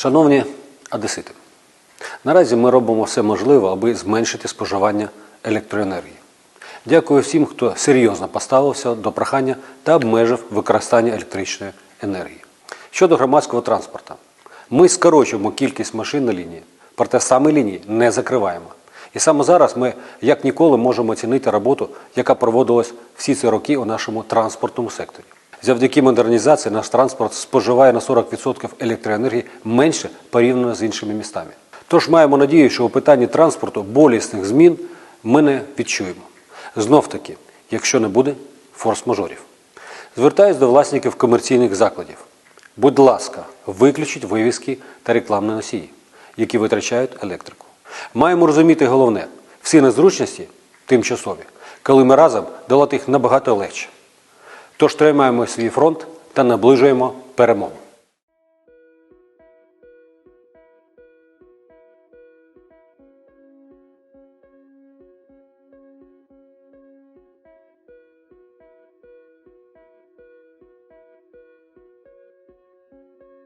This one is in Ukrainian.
Шановні одесити, наразі ми робимо все можливе, аби зменшити споживання електроенергії. Дякую всім, хто серйозно поставився до прохання та обмежив використання електричної енергії. Щодо громадського транспорту, ми скорочуємо кількість машин на лінії, проте саме лінії не закриваємо. І саме зараз ми як ніколи можемо оцінити роботу, яка проводилась всі ці роки у нашому транспортному секторі. Завдяки модернізації наш транспорт споживає на 40% електроенергії менше порівняно з іншими містами. Тож маємо надію, що у питанні транспорту болісних змін ми не відчуємо. Знов таки, якщо не буде форс-мажорів. Звертаюсь до власників комерційних закладів. Будь ласка, виключіть вивіски та рекламні носії, які витрачають електрику. Маємо розуміти головне: всі незручності тимчасові, коли ми разом долати їх набагато легше. Тож тримаємо свій фронт та наближуємо перемогу.